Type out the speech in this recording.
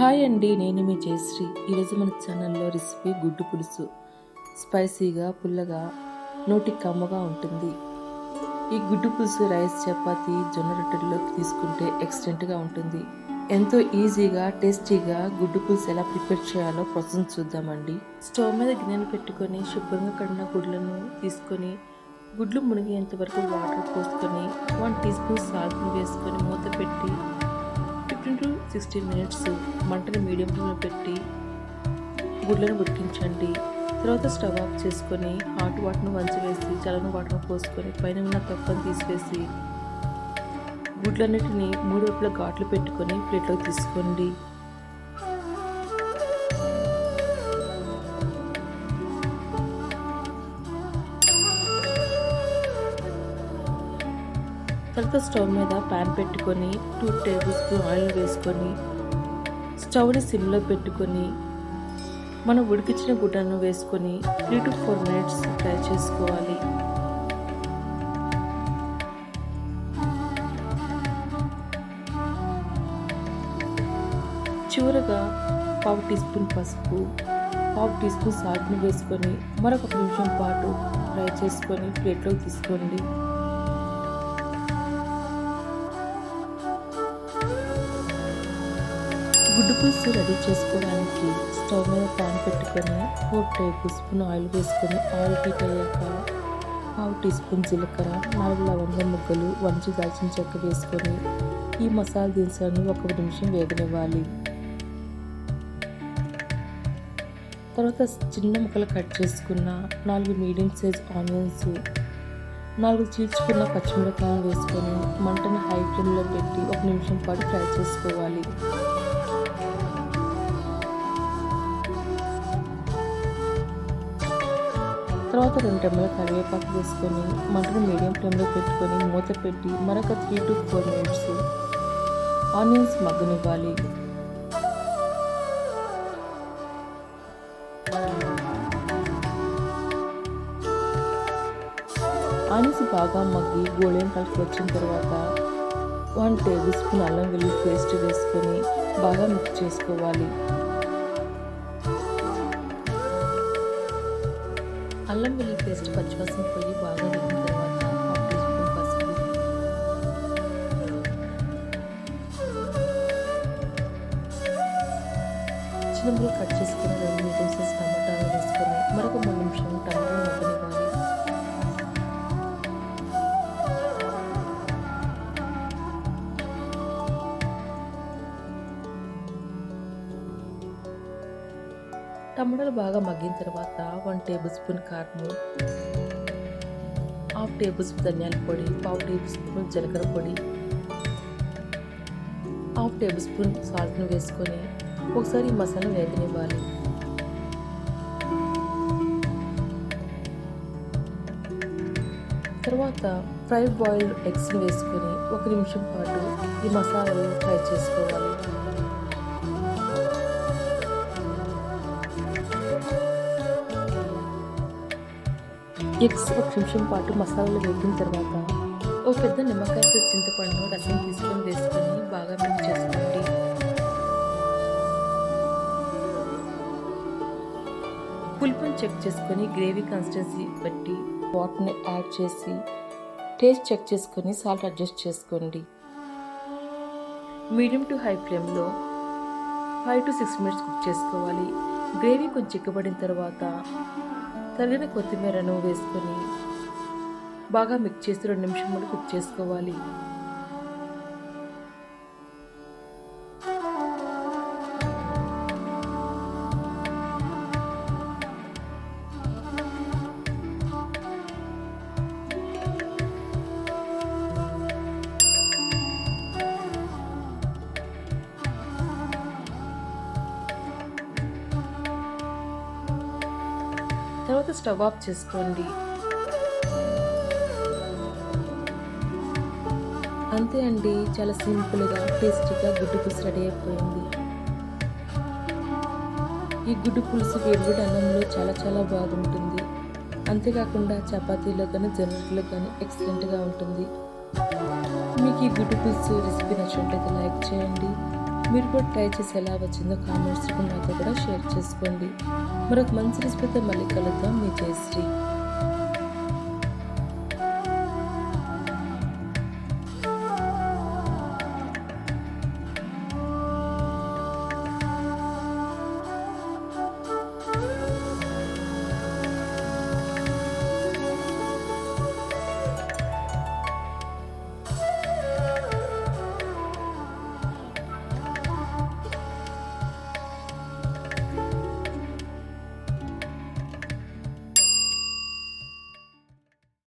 Hi అండి నేను మీ జయశ్రీ. ఈరోజు మన ఛానల్లో రెసిపీ గుడ్డు పులుసు. స్పైసీగా పుల్లగా నోటి కమ్మగా ఉంటుంది. ఈ గుడ్డు పులుసు రైస్ చపాతి జొన్న రొట్టెల్లోకి తీసుకుంటే ఎక్సలెంట్గా ఉంటుంది. ఎంతో ఈజీగా టేస్టీగా గుడ్డు పులుసు ఎలా ప్రిపేర్ చేయాలో ప్రాసెస్ చూద్దామండి. స్టవ్ మీద గిన్నెను పెట్టుకొని శుభ్రంగా కడిగిన గుడ్లను తీసుకొని గుడ్లు మునిగేంత వరకు వాటర్ పోసుకొని వన్ టీ స్పూన్ సాల్ట్ వేసుకొని మూత పెట్టి సిక్స్టీన్ మినిట్స్ మంటను మీడియం ఫ్లేమ్లో పెట్టి గుడ్లను ఉడికించండి. తర్వాత స్టవ్ ఆఫ్ చేసుకొని హాట్ వాటర్ను వంచివేసి చల్లని వాటర్ పోసుకొని పైన ఉన్న తొక్కను తీసివేసి గుడ్లన్నిటిని మూడు వైపుల ఘాట్లు పెట్టుకొని ప్లేట్లోకి తీసుకోండి. తర్వాత స్టవ్ మీద ప్యాన్ పెట్టుకొని టూ టేబుల్ స్పూన్ ఆయిల్ వేసుకొని స్టవ్ని సిమ్లో పెట్టుకొని మనం ఉడికించిన గుడ్డను వేసుకొని three to four minutes fry చేసుకోవాలి. చివరగా పావు టీ స్పూన్ పసుపు పావు టీ స్పూన్ సాల్ట్ని వేసుకొని మరొక నిమిషం పాటు ఫ్రై చేసుకొని ప్లేట్లోకి తీసుకోండి. గుడ్డు పులుసు రెడీ చేసుకోవడానికి స్టవ్ మీద పాన్ పెట్టుకొని ఫోర్ టేబుల్ స్పూన్ ఆయిల్ వేసుకొని ఆయిల్ హీట్ అయ్యాక పావు టీ స్పూన్ జీలకర్ర నాలుగు లవంగ ముక్కలు వంచి దాల్చిన చెక్క వేసుకొని ఈ మసాలా దినుసులను ఒక నిమిషం వేగనివ్వాలి. తర్వాత చిన్న ముక్కలు కట్ చేసుకున్న నాలుగు మీడియం సైజ్ ఆనియన్స్ నాలుగు చీల్చుకున్న పచ్చిమిరపకాయలు వేసుకొని మంటను హై ఫ్లేమ్లో పెట్టి ఒక నిమిషం పాటు ఫ్రై చేసుకోవాలి. తర్వాత రెండు రెమ్మల కరివేపాకు వేసుకొని మటన్ మీడియం ఫ్లేమ్లో పెట్టుకొని మూత పెట్టి మరొక three to four minutes onions మగ్గనివ్వాలి. ఆనియన్స్ బాగా మగ్గి గోల్డెన్ కలర్కి వచ్చిన తర్వాత వన్ టేబుల్ స్పూన్ అల్లం వెల్లుల్లి పేస్ట్ వేసుకొని బాగా మిక్స్ చేసుకోవాలి. అల్లం వెల్లి పేస్ట్ పచ్చివాసన పోయి బాగా వేగిన తర్వాత హాఫ్ టీ స్పూన్ పసుపు. చిన్నములు కట్ చేసుకుని రెండు మీడియం సైజ్ టమాటాలు వేసుకొని మరొక మూడు నిమిషాలు టమాటాలు మగ్గనివ్వాలి టమాటాలు బాగా మగ్గిన తర్వాత వన్ టేబుల్ స్పూన్ కారము హాఫ్ టేబుల్ స్పూన్ ధనియాల పొడి పావు టేబుల్ స్పూన్ జీలకర్ర పొడి హాఫ్ టేబుల్ స్పూన్ సాల్ట్ని వేసుకొని ఒకసారి మసాలా వేగనివ్వాలి. తర్వాత ఫ్రై బాయిల్డ్ ఎగ్స్ని వేసుకొని ఒక నిమిషం పాటు ఈ మసాలాలు ఫ్రై చేసుకోవాలి. ఎగ్స్ ఒక నిమిషం పాటు మసాలాలు వేగిన తర్వాత ఒక పెద్ద నిమ్మకాయ చింతపండు రసం తీసుకొని వేసుకొని బాగా మిక్స్ చేసుకోండి. పులుపుని చెక్ చేసుకొని గ్రేవీ కన్సిస్టెన్సీ బట్టి వాటర్ని యాడ్ చేసి టేస్ట్ చెక్ చేసుకొని సాల్ట్ అడ్జస్ట్ చేసుకోండి. మీడియం టు హై ఫ్లేమ్లో five to six minutes cook చేసుకోవాలి. గ్రేవీ కొంచెం చిక్కబడిన తర్వాత తరిగిన కొత్తిమీరను వేసుకొని బాగా మిక్స్ చేసి రెండు నిమిషాలు కుక్ చేసుకోవాలి. తర్వాత స్టవ్ ఆఫ్ చేసుకోండి. అంతే అండి చాలా సింపుల్గా టేస్టీగా గుడ్డు పులుసు రెడీ అయిపోయింది. ఈ గుడ్డు పులుసు వేడివేడి అన్నంలో చాలా చాలా బాగుంటుంది. అంతేకాకుండా చపాతీలో కానీ జనరల్లో కానీ ఎక్సలెంట్గా ఉంటుంది. మీకు ఈ గుడ్డు పులుసు రెసిపీ నచ్చినట్లయితే లైక్ చేయండి. మీరు కూడా ట్రై చేసి ఎలా వచ్చిందో కామెంట్స్ నాతో కూడా షేర్ చేసుకోండి. మరొక మంచి రెసిపీతో మళ్ళీ కలుద్దాం. మీ జయశ్రీ.